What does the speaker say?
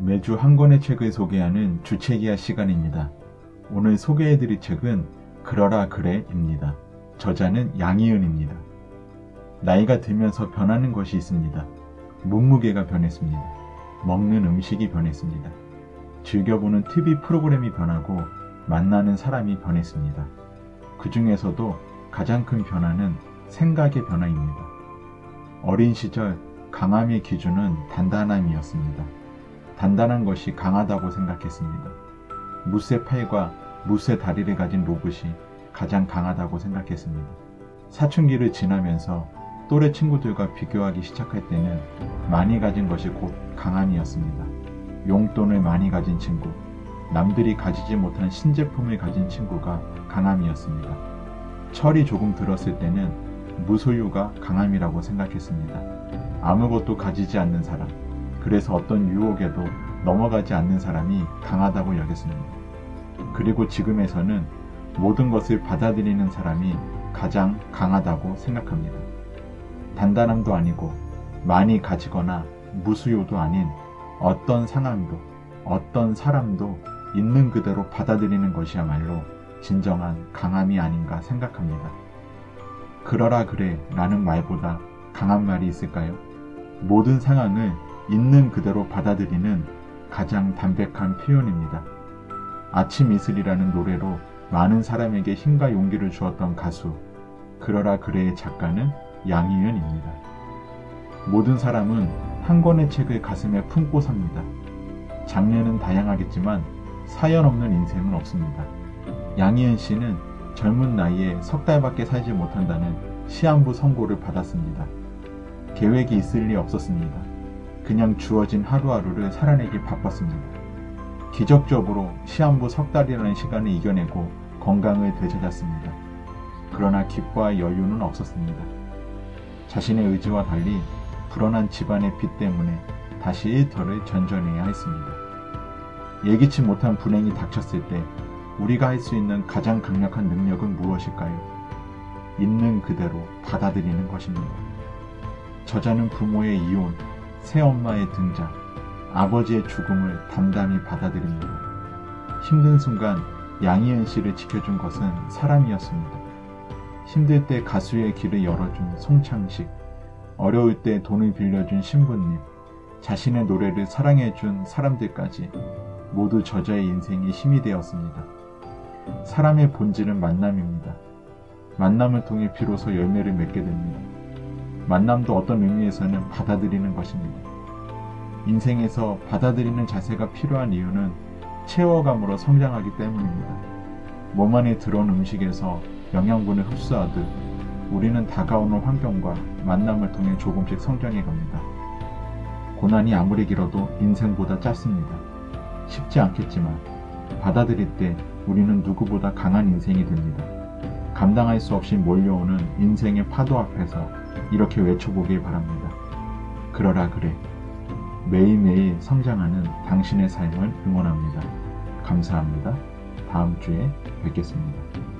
매주 한 권의 책을 소개하는 주책이야 시간입니다. 오늘 소개해드릴 책은 그러라 그래입니다. 저자는 양희은입니다. 나이가 들면서 변하는 것이 있습니다. 몸무게가 변했습니다. 먹는 음식이 변했습니다. 즐겨보는 TV 프로그램이 변하고 만나는 사람이 변했습니다. 그 중에서도 가장 큰 변화는 생각의 변화입니다. 어린 시절 강함의 기준은 단단함이었습니다. 단단한 것이 강하다고 생각했습니다. 무쇠 팔과 무쇠 다리를 가진 로봇이 가장 강하다고 생각했습니다. 사춘기를 지나면서 또래 친구들과 비교하기 시작할 때는 많이 가진 것이 곧 강함이었습니다. 용돈을 많이 가진 친구, 남들이 가지지 못한 신제품을 가진 친구가 강함이었습니다. 철이 조금 들었을 때는 무소유가 강함이라고 생각했습니다. 아무것도 가지지 않는 사람, 그래서 어떤 유혹에도 넘어가지 않는 사람이 강하다고 여겼습니다. 그리고 지금에서는 모든 것을 받아들이는 사람이 가장 강하다고 생각합니다. 단단함도 아니고 많이 가지거나 무수요도 아닌 어떤 상황도 어떤 사람도 있는 그대로 받아들이는 것이야말로 진정한 강함이 아닌가 생각합니다. 그러라 그래 라는 말보다 강한 말이 있을까요? 모든 상황을 있는 그대로 받아들이는 가장 담백한 표현입니다. 아침 이슬이라는 노래로 많은 사람에게 힘과 용기를 주었던 가수 그러라 그래의 작가는 양희은입니다. 모든 사람은 한 권의 책을 가슴에 품고 삽니다. 장르는 다양하겠지만 사연 없는 인생은 없습니다. 양희은 씨는 젊은 나이에 석 달밖에 살지 못한다는 시한부 선고를 받았습니다. 계획이 있을 리 없었습니다. 그냥 주어진 하루하루를 살아내기 바빴습니다. 기적적으로 시한부 석 달이라는 시간을 이겨내고 건강을 되찾았습니다. 그러나 기뻐할 여유는 없었습니다. 자신의 의지와 달리 불어난 집안의 빚 때문에 다시 일터를 전전해야 했습니다. 예기치 못한 불행이 닥쳤을 때 우리가 할 수 있는 가장 강력한 능력은 무엇일까요? 있는 그대로 받아들이는 것입니다. 저자는 부모의 이혼, 새엄마의 등장, 아버지의 죽음을 담담히 받아들입니다. 힘든 순간 양희은 씨를 지켜준 것은 사람이었습니다. 힘들 때 가수의 길을 열어준 송창식, 어려울 때 돈을 빌려준 신부님, 자신의 노래를 사랑해준 사람들까지 모두 저자의 인생이 힘이 되었습니다. 사람의 본질은 만남입니다. 만남을 통해 비로소 열매를 맺게 됩니다. 만남도 어떤 의미에서는 받아들이는 것입니다. 인생에서 받아들이는 자세가 필요한 이유는 체어감으로 성장하기 때문입니다. 몸 안에 들어온 음식에서 영양분을 흡수하듯 우리는 다가오는 환경과 만남을 통해 조금씩 성장해 갑니다. 고난이 아무리 길어도 인생보다 짧습니다. 쉽지 않겠지만 받아들일 때 우리는 누구보다 강한 인생이 됩니다. 감당할 수 없이 몰려오는 인생의 파도 앞에서 이렇게 외쳐보길 바랍니다. 그러라 그래. 매일매일 성장하는 당신의 삶을 응원합니다. 감사합니다. 다음 주에 뵙겠습니다.